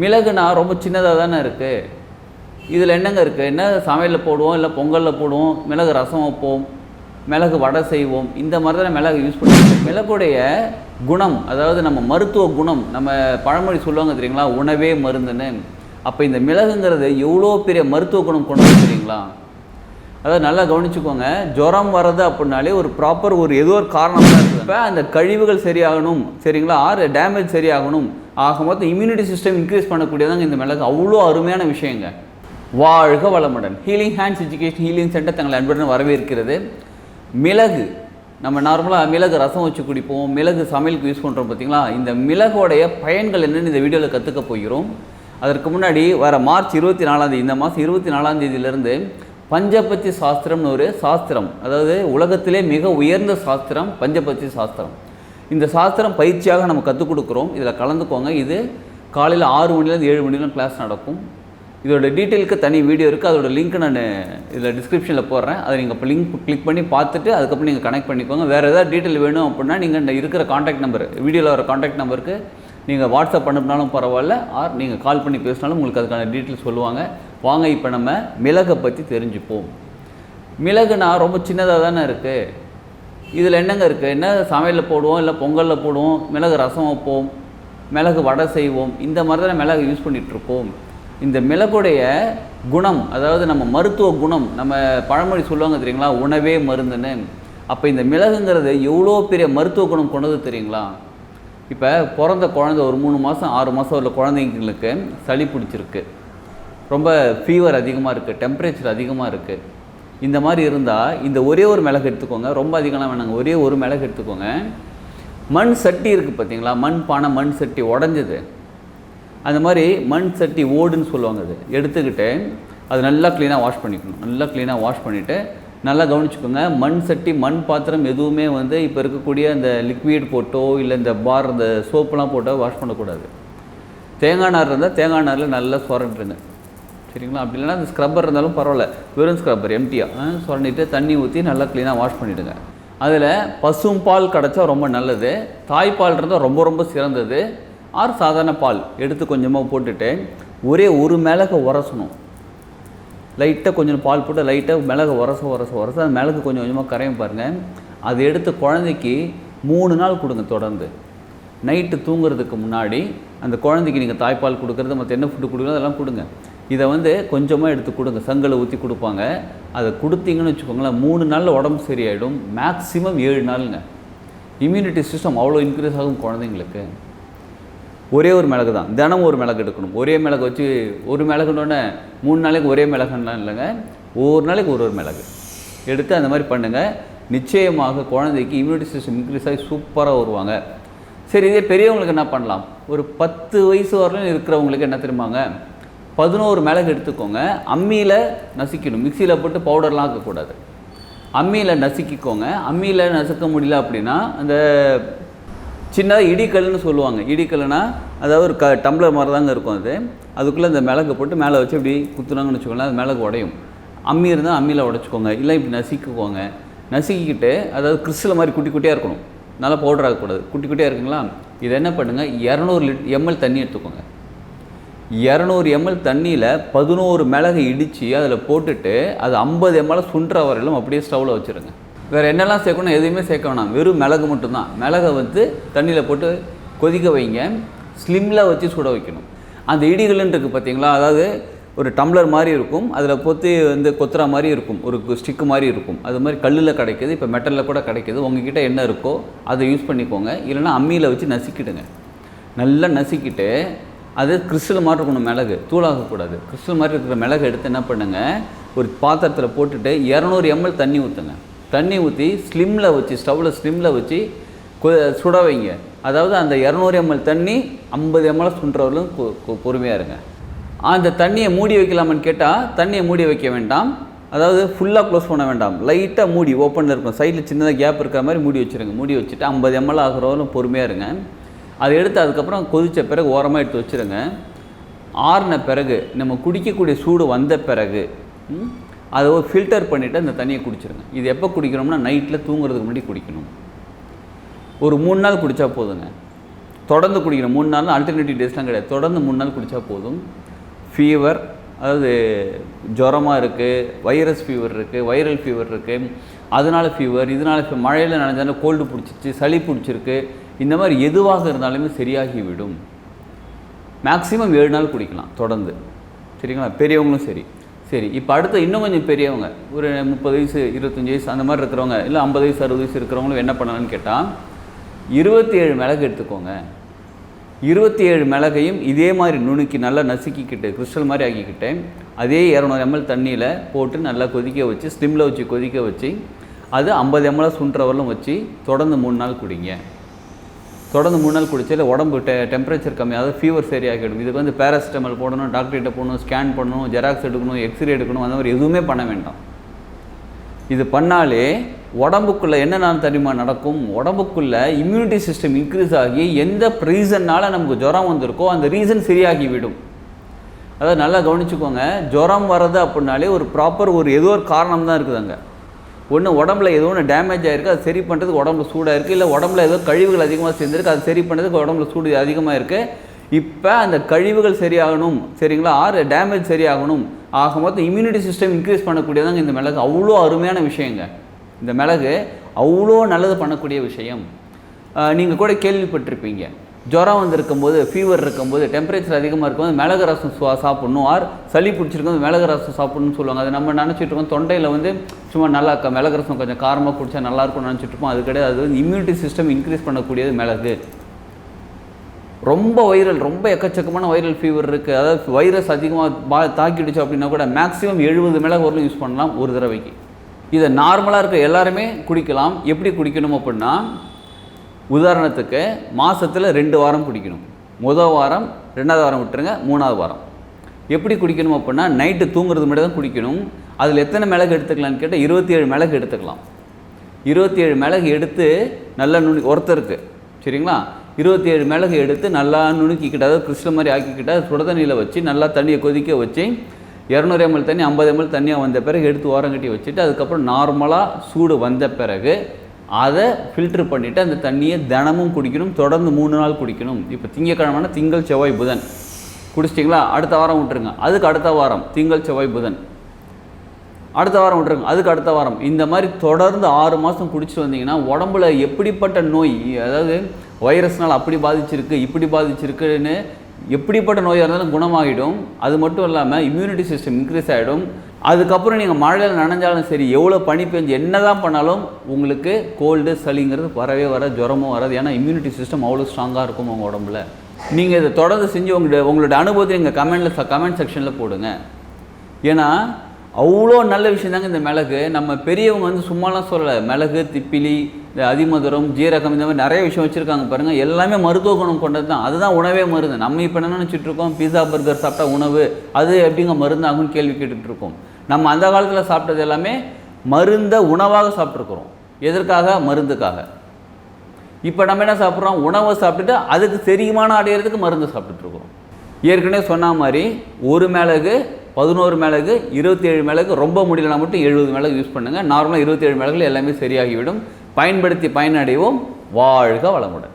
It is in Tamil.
மிளகுனா ரொம்ப சின்னதாக தானே இருக்குது இதில் என்னங்க இருக்குது என்ன சமையலில் போடுவோம் இல்லை பொங்கலில் போடுவோம் மிளகு ரசம் வைப்போம் மிளகு வடை செய்வோம் இந்த மாதிரி தான் மிளகு யூஸ் பண்ணுவோம் மிளகுடைய குணம் அதாவது நம்ம மருத்துவ குணம் நம்ம பழமொழி சொல்லுவாங்க தெரியுங்களா? உணவே மருந்துன்னு. அப்போ இந்த மிளகுங்கிறது எவ்வளோ பெரிய மருத்துவ குணம் கொண்டு தெரியுங்களா? அதாவது நல்லா கவனிச்சுக்கோங்க. ஜுரம் வர்றது அப்படின்னாலே ஒரு ப்ராப்பர் ஒரு ஏதோ ஒரு காரணம் தான் இருக்குது. இப்போ அந்த கழிவுகள் சரியாகணும் சரிங்களா? ஆறு டேமேஜ் சரியாகணும். ஆக மொத்தம் இம்யூனிட்டி சிஸ்டம் இன்க்ரீஸ் பண்ணக்கூடியதாங்க இந்த மிளகு அவ்வளோ அருமையான விஷயங்க. வாழ்க வளமுடன். Healing hands education healing centre தங்களை அன்புடன் வரவேற்கிறது. மிளகு நம்ம நார்மலாக மிளகு ரசம் வச்சு குடிப்போம் மிளகு சமையலுக்கு யூஸ் பண்ணுறோம் பார்த்தீங்களா இந்த மிளகோடைய பயன்கள் என்னென்னு இந்த வீடியோவில் கற்றுக்க போகிறோம். அதற்கு முன்னாடி வர மார்ச் இருபத்தி நாலாந்தேதி இந்த மாதம் இருபத்தி நாலாந்தேதியிலேருந்து பஞ்சபட்சி சாஸ்திரம்னு ஒரு சாஸ்திரம் அதாவது உலகத்திலே மிக உயர்ந்த சாஸ்திரம் பஞ்சபட்சி சாஸ்திரம். இந்த சாஸ்திரம் பயிற்சியாக நம்ம கற்றுக் கொடுக்குறோம். இதில் கலந்துக்கோங்க. இது காலையில் ஆறு மணிலேருந்து ஏழு மணிலாம் கிளாஸ் நடக்கும். இதோட டீட்டெயிலுக்கு தனி வீடியோ இருக்குது அதோட லிங்க் நான் இதில் டிஸ்கிரிப்ஷனில் போடுறேன். அதை நீங்கள் இப்போ லிங்க் கிளிக் பண்ணி பார்த்துட்டு அதுக்கப்புறம் நீங்கள் கனெக்ட் பண்ணிக்கோங்க. வேறு ஏதாவது டீட்டெயில் வேணும் அப்படின்னா நீங்கள் இந்த இருக்கிற காண்டாக்ட் நம்பர் வீடியோவில் வர காண்டாக்ட் நம்பருக்கு நீங்கள் வாட்ஸ்அப் அனுப்பினாலும் பரவாயில்ல ஆர் நீங்கள் கால் பண்ணி பேசினாலும் உங்களுக்கு அதுக்கான டீட்டெயில் சொல்லுவாங்க. வாங்க இப்போ நம்ம மிளகை பற்றி தெரிஞ்சுப்போம். மிளகுனா ரொம்ப சின்னதாக தானே இருக்குது இதில் என்னங்க இருக்குது என்ன சமையலில் போடுவோம் இல்லை பொங்கலில் போடுவோம் மிளகு ரசம் வைப்போம் மிளகு வடை செய்வோம் இந்த மாதிரி தான் மிளகு யூஸ் பண்ணிகிட்ருப்போம் இந்த மிளகுடைய குணம் அதாவது நம்ம மருத்துவ குணம் நம்ம பழமொழி சொல்லுவாங்க தெரியுங்களா? உணவே மருந்துன்னு. அப்போ இந்த மிளகுங்கிறது எவ்வளோ பெரிய மருத்துவ குணம் கொண்டது தெரியுங்களா? இப்போ பிறந்த குழந்த ஒரு மூணு மாதம் ஆறு மாதம் உள்ள குழந்தைங்களுக்கு சளி பிடிச்சிருக்கு. ரொம்ப ஃபீவர் அதிகமாக இருக்குது டெம்பரேச்சர் அதிகமாக இருக்குது இந்த மாதிரி இருந்தால் இந்த ஒரே ஒரு மிளகு எடுத்துக்கோங்க. ரொம்ப அதிகம்லாம் வேணாங்க. ஒரே ஒரு மிளகு எடுத்துக்கோங்க. மண் சட்டி இருக்குது பார்த்தீங்களா மண் பானை மண் சட்டி உடஞ்சது. அந்த மாதிரி மண் சட்டி ஓடுன்னு சொல்லுவாங்க அது. எடுத்துக்கிட்டு அது நல்லா க்ளீனாக வாஷ் பண்ணிக்கணும். நல்லா க்ளீனாக வாஷ் பண்ணிவிட்டு நல்லா கவனிச்சுக்கோங்க. மண் சட்டி மண் பாத்திரம் எதுவுமே வந்து இப்போ இருக்கக்கூடிய இந்த லிக்விட் போட்டோ இல்லை இந்த பார் இந்த சோப்புலாம் போட்டோ வாஷ் பண்ணக்கூடாது. தேங்காய் நார் இருந்தால் தேங்காய் நாரில் நல்லா சுரண்டுருங்க. சரிங்களா அப்படி இல்லைன்னா அந்த ஸ்க்ரப்பர் இருந்தாலும் பரவாயில்ல. வெறும் ஸ்க்ரப்பர் எம்டியாக சொரண்டிட்டு தண்ணி ஊற்றி நல்லா க்ளீனாக வாஷ் பண்ணிவிடுங்க அதில் பசும் பால் கிடச்சா ரொம்ப நல்லது. தாய்ப்பால் இருந்தால் ரொம்ப ரொம்ப சிறந்தது. ஆர் சாதாரண பால் எடுத்து கொஞ்சமாக போட்டுட்டு ஒரே ஒரு மிளகு உரசணும். லைட்டாக கொஞ்சம் பால் போட்டு லைட்டாக மிளகு உரச உரச உரச. அந்த மிளகு கொஞ்சம் கொஞ்சமாக கரையும் பாருங்கள் அது எடுத்து குழந்தைக்கு மூணு நாள் கொடுங்க தொடர்ந்து. நைட்டு தூங்குறதுக்கு முன்னாடி அந்த குழந்தைக்கு நீங்கள் தாய்ப்பால் கொடுக்குறது மற்ற என்ன ஃபுட்டு கொடுக்குறது அதெல்லாம் கொடுங்க. இதை வந்து கொஞ்சமாக எடுத்து கொடுங்க சங்கலை ஊற்றி கொடுப்பாங்க. அதை கொடுத்தீங்கன்னு வச்சுக்கோங்களேன் மூணு நாளில் உடம்பு சரியாயிடும். மேக்ஸிமம் ஏழு நாளுங்க. இம்யூனிட்டி சிஸ்டம் அவ்வளோ இன்க்ரீஸ் ஆகும் குழந்தைங்களுக்கு. ஒரே ஒரு மிளகு தான். தினமும் ஒரு மிளகு எடுக்கணும். ஒரே மிளகு வச்சு ஒரு மிளகுனோடனே மூணு நாளைக்கு ஒரே மிளகுலாம் இல்லைங்க. ஒவ்வொரு நாளைக்கு ஒரு ஒரு மிளகு. எடுத்து அந்த மாதிரி பண்ணுங்கள் நிச்சயமாக குழந்தைக்கு இம்யூனிட்டி சிஸ்டம் இன்க்ரீஸ் ஆகி சூப்பராக வருவாங்க. சரி இதே பெரியவங்களுக்கு என்ன பண்ணலாம்? ஒரு பத்து வயசு வரலையும் இருக்கிறவங்களுக்கு என்ன தெரியுமாங்க? பதினோரு மிளகு எடுத்துக்கோங்க. அம்மியில் நசுக்கணும் மிக்சியில் போட்டு பவுடர்லாம் ஆக்கக்கூடாது. அம்மியில் நசுக்கிக்கோங்க. அம்மியில் நசுக்க முடியல அப்படின்னா அந்த சின்னதாக இடிக்கல்னு சொல்லுவாங்க. இடிக்கல்னா அதாவது ஒரு க டம்ளர் மாதிரி தாங்க இருக்கும் அது. அதுக்குள்ளே அந்த மிளகு போட்டு மேலே வச்சு இப்படி குத்துனாங்கன்னு வச்சுக்கோங்களேன் அது மிளகு உடையும். அம்மி இருந்தால் அம்மியில் உடச்சிக்கோங்க. இல்லை இப்படி நசுக்கிக்கோங்க. நசுக்கிக்கிட்டு அதாவது கிறிஸ்டல் மாதிரி குட்டி குட்டியாக இருக்கணும். நல்லா பவுடர் ஆகக்கூடாது குட்டி குட்டியாக இருக்குங்களா? இதை என்ன பண்ணுங்கள் இரநூறு லிட் எம்எல் தண்ணி எடுத்துக்கோங்க. இரநூறு எம்எல் தண்ணியில் பதினோரு மிளகை இடித்து அதில் போட்டுட்டு அது ஐம்பது எம்எல் சுண்டுற வரையிலும் அப்படியே ஸ்டவ்வில் வச்சுருங்க. வேறு என்னெல்லாம் சேர்க்கணும்? எதுவுமே சேர்க்க வேணாம். வெறும் மிளகு மட்டும்தான். மிளகை வந்து தண்ணியில் போட்டு கொதிக்க வைங்க. ஸ்லிம்மில் வச்சு சுட வைக்கணும். அந்த இடிகள்னு இருக்குது பார்த்தீங்களா அதாவது ஒரு டம்ளர் மாதிரி இருக்கும். அதில் பொத்தி வந்து கொத்துற மாதிரி இருக்கும். ஒரு ஸ்டிக்கு மாதிரி இருக்கும். அது மாதிரி கல்லில் கிடைக்கிது. இப்போ மெட்டலில் கூட கிடைக்கிது. உங்ககிட்ட என்ன இருக்கோ அதை யூஸ் பண்ணிக்கோங்க. இல்லைன்னா அம்மியில் வச்சு நசுக்கிடுங்க. நல்லா நசுக்கிட்டு அது கிறிஸ்டல் மாதிரி இருக்கணும் மிளகு. தூளாகக்கூடாது. கிறிஸ்டல் மாதிரி இருக்கிற மிளகு எடுத்து என்ன பண்ணுங்கள் ஒரு பாத்திரத்தில் போட்டுட்டு இரநூறு எம்எல் தண்ணி ஊற்றுங்க தண்ணி ஊற்றி ஸ்லிம்மில் வச்சு ஸ்டவ்வில் ஸ்லிம்மில் வச்சு சுட வைங்க. அதாவது அந்த இரநூறு எம்எல் தண்ணி ஐம்பது எம்எல் சுண்டுறவர்களும் பொறுமையாக இருங்க. அந்த தண்ணியை மூடி வைக்கலாமான்னு கேட்டால் தண்ணியை மூடி வைக்க வேண்டாம். அதாவது ஃபுல்லாக க்ளோஸ் பண்ண வேண்டாம். லைட்டாக மூடி ஓப்பனில் இருக்கும் சைடில் சின்னதாக கேப் இருக்கிற மாதிரி மூடி வச்சுருங்க. மூடி வச்சுட்டு ஐம்பது எம்எல் ஆகிறவங்களும் பொறுமையாக இருங்க. அதை எடுத்து அதுக்கப்புறம் கொதித்த பிறகு ஓரமாக எடுத்து வச்சுருங்க. ஆறின பிறகு நம்ம குடிக்கக்கூடிய சூடு வந்த பிறகு அதை ஒரு ஃபில்டர் பண்ணிவிட்டு அந்த தண்ணியை குடிச்சிருங்க. இது எப்போ குடிக்கணும்னா நைட்டில் தூங்குறதுக்கு முன்னாடி குடிக்கணும். ஒரு மூணு நாள் குடித்தா போதுங்க. தொடர்ந்து குடிக்கணும். மூணு நாள் அல்டர்னேட்டிவ் டேஸ்லாம் கிடையாது. தொடர்ந்து மூணு நாள் குடித்தா போதும். ஃபீவர் அதாவது ஜுரமாக இருக்குது வைரஸ் ஃபீவர் இருக்குது வைரல் ஃபீவர் இருக்குது அதனால ஃபீவர் இதனால் மழையில் நனைஞ்சாலும் கோல்டு பிடிச்சிச்சு சளி பிடிச்சிருக்கு. இந்த மாதிரி எதுவாக இருந்தாலுமே சரியாகிவிடும். மேக்ஸிமம் ஏழு நாள் குடிக்கலாம் தொடர்ந்து. சரிங்களா? பெரியவங்களும் சரி. சரி இப்போ அடுத்து இன்னும் கொஞ்சம் பெரியவங்க ஒரு முப்பது வயசு இருபத்தஞ்சி வயசு அந்த மாதிரி இருக்கிறவங்க இல்லை ஐம்பது வயசு அறுபது வயசு இருக்கிறவங்களும் என்ன பண்ணலாம்னு கேட்டால் இருபத்தி ஏழு மிளகு எடுத்துக்கோங்க. இருபத்தி ஏழு மிளகையும் இதே மாதிரி நுணுக்கி நல்லா நசுக்கிக்கிட்டு கிறிஸ்டல் மாதிரி ஆக்கிக்கிட்டு அதே இரநூறு எம்எல் தண்ணியில் போட்டு நல்லா கொதிக்க வச்சு ஸ்டிம்மில் வச்சு கொதிக்க வச்சு அது ஐம்பது எம்எல் சுண்டுறவரையும் வச்சு தொடர்ந்து மூணு நாள் குடிங்க. தொடர்ந்து மூணு நாள் குடிச்சால உடம்பு டெ டெம்பரேச்சர் கம்மி ஃபீவர் சரியாகிடும் இதுக்கு வந்து பேராசிட்டமால் போடணும் டாக்டர்கிட்ட போகணும் ஸ்கேன் பண்ணணும் ஜெராக்ஸ் எடுக்கணும் எக்ஸ்ரே எடுக்கணும் அந்த மாதிரி எதுவுமே பண்ண வேண்டாம். இது பண்ணாலே உடம்புக்குள்ளே என்னென்ன தெரியுமா நடக்கும்? உடம்புக்குள்ளே இம்யூனிட்டி சிஸ்டம் இன்க்ரீஸ் ஆகி எந்த ரீசன்னால் நமக்கு ஜுரம் வந்திருக்கோ அந்த ரீசன் சரியாகிவிடும். அதாவது நல்லா கவனிச்சுக்கோங்க ஜுரம் வர்றது அப்படின்னாலே ஒரு ப்ராப்பர் ஒரு ஏதோ ஒரு காரணம் தான் இருக்குது அங்கே ஒன்று உடம்புல ஏதோ ஒன்று டேமேஜ் ஆகிருக்கு அது சரி பண்ணுறதுக்கு உடம்புல சூடாக இருக்குது இல்லை உடம்புல ஏதோ கழிவுகள் அதிகமாக சேர்ந்துருக்கு அது சரி பண்ணுறதுக்கு உடம்புல சூடு அதிகமாக இருக்குது இப்போ அந்த கழிவுகள் சரியாகணும் சரிங்களா? ஆறு டேமேஜ் சரியாகணும். ஆக மொத்தம் இம்யூனிட்டி சிஸ்டம் இன்க்ரீஸ் பண்ணக்கூடியதாங்க இந்த மிளகு. அவ்வளோ அருமையான விஷயங்க. இந்த மிளகு அவ்வளோ நல்லது பண்ணக்கூடிய விஷயம். நீங்கள் கூட கேள்விப்பட்டிருப்பீங்க. ஜுரம் வந்திருக்கும் போது ஃபீவர் இருக்கும்போது டெம்பரேச்சர் அதிகமாக இருக்கும்போது மிளகு ரசம் சுவா- சாப்பிட்ணும். ஆர் சளி பிடிச்சிருக்கும் மிளகு ரசம் சாப்பிட்ணும்னு சொல்லுவாங்க. அது நம்ம நினச்சிட்டு இருக்கோம். தொண்டையில் வந்து சும்மா நல்லா இருக்கா மிளகு ரசம் கொஞ்சம் காரமாக குடிச்சா நல்லாயிருக்கும்னு நினச்சிட்ருப்போம் நினச்சிட்டு இருப்போம். அது கிடையாது. அது வந்து இம்யூனிட்டி சிஸ்டம் இன்க்ரீஸ் பண்ணக்கூடியது மிளகு. ரொம்ப வைரல் ரொம்ப எக்கச்சக்கமான வைரல் ஃபீவர் இருக்குது அதாவது வைரஸ் அதிகமாக பா தாக்கிடுச்சு அப்படின்னா கூட மேக்ஸிமம் எழுபது மிளகு வரலும் யூஸ் பண்ணலாம் ஒரு தடவைக்கு. இதை நார்மலாக இருக்க எல்லாருமே குடிக்கலாம். எப்படி குடிக்கணும் அப்படின்னா உதாரணத்துக்கு மாதத்தில் ரெண்டு வாரம் குடிக்கணும். முதல் வாரம் ரெண்டாவது வாரம் விட்டுருங்க மூணாவது வாரம். எப்படி குடிக்கணும் அப்படின்னா நைட்டு தூங்குறது மட்டும் தான் குடிக்கணும். அதில் எத்தனை மிளகு எடுத்துக்கலாம்னு கேட்டால் இருபத்தி ஏழு மிளகு எடுத்துக்கலாம். இருபத்தி ஏழு மிளகு எடுத்து நல்லா நுணி ஒருத்தருக்கு சரிங்களா? இருபத்தி ஏழு மிளகு எடுத்து நல்லா நுணுக்கிக்கிட்டு அதாவது கிறிஸ்டல் மாதிரி ஆக்கிக்கிட்டு சுட தண்ணியில் வச்சு நல்லா தண்ணியை கொதிக்க வச்சு இரநூறு எம்எல் தண்ணி ஐம்பது எம்எல் தண்ணியாக வந்த பிறகு எடுத்து ஓரம் கட்டி வச்சுட்டு அதுக்கப்புறம் நார்மலாக சூடு வந்த பிறகு அதை ஃபில்ட்ரு பண்ணிவிட்டு அந்த தண்ணியை தினமும் குடிக்கணும் தொடர்ந்து மூணு நாள் குடிக்கணும். இப்போ திங்கக்கிழமைனா திங்கள் செவ்வாய் புதன். குடிச்சிட்டிங்களா? அடுத்த வாரம் விட்டுருங்க. அதுக்கு அடுத்த வாரம் திங்கள் செவ்வாய் புதன். அடுத்த வாரம் விட்டுருங்க. அதுக்கு அடுத்த வாரம். இந்த மாதிரி தொடர்ந்து ஆறு மாதம் குடிச்சிட்டு வந்தீங்கன்னா உடம்புல எப்படிப்பட்ட நோய் அதாவது வைரஸ்னால் அப்படி பாதிச்சிருக்கு இப்படி பாதிச்சிருக்குன்னு எப்படிப்பட்ட நோயாக இருந்தாலும் குணமாகிடும். அது மட்டும் இல்லாமல் இம்யூனிட்டி சிஸ்டம் இன்க்ரீஸ் ஆகிடும் அதுக்கப்புறம் நீங்கள் மழையில் நனைஞ்சாலும் சரி எவ்வளோ பனி பெஞ்சு என்ன தான் பண்ணாலும் உங்களுக்கு கோல்டு சளிங்கிறது வரவே வர ஜுரமும் வராது. ஏன்னா இம்யூனிட்டி சிஸ்டம் அவ்வளோ ஸ்ட்ராங்காக இருக்கும் உங்கள் உடம்புல. நீங்கள் இதை தொடர்ந்து செஞ்சு உங்களுடைய உங்களோட அனுபவத்தை எங்கள் கமெண்டில் கமெண்ட் செக்ஷனில் போடுங்க. ஏன்னா அவ்வளோ நல்ல விஷயம் தாங்க இந்த மிளகு. நம்ம பெரியவங்க வந்து சும்மாலாம் சொல்லலை. மிளகு திப்பிலி இந்த அதிமதுரம் ஜீரகம் இந்த மாதிரி நிறைய விஷயம் வச்சுருக்காங்க பாருங்கள் எல்லாமே மருத்துவ குணம் கொண்டது தான் அதுதான் உணவே மருந்து. நம்ம இப்போ என்ன நினச்சிட்ருக்கோம் பீஸா பர்கர் சாப்பிட்டா உணவு. அது எப்படிங்க மருந்தாகும்னு கேள்வி கேட்டுட்ருக்கோம் நம்ம அந்த காலத்தில் சாப்பிட்டது எல்லாமே மருந்தை உணவாக சாப்பிட்ருக்குறோம் எதற்காக? மருந்துக்காக. இப்போ நம்ம என்ன சாப்பிட்றோம்? உணவை சாப்பிட்டுட்டு அதுக்கு செரிமானம் அடையிறதுக்கு மருந்து சாப்பிட்டுட்டு ஏற்கனவே சொன்ன மாதிரி ஒரு மிளகு பதினோரு மிளகு இருபத்தேழு மிளகு ரொம்ப முடியலனா மட்டும் எழுபது மிளகு யூஸ் பண்ணுங்கள் நார்மலாக இருபத்தி ஏழு மிளகுல எல்லாமே சரியாகிவிடும். பயன்படுத்தி பயனடைவோம். வாழ்க வளமுடன்.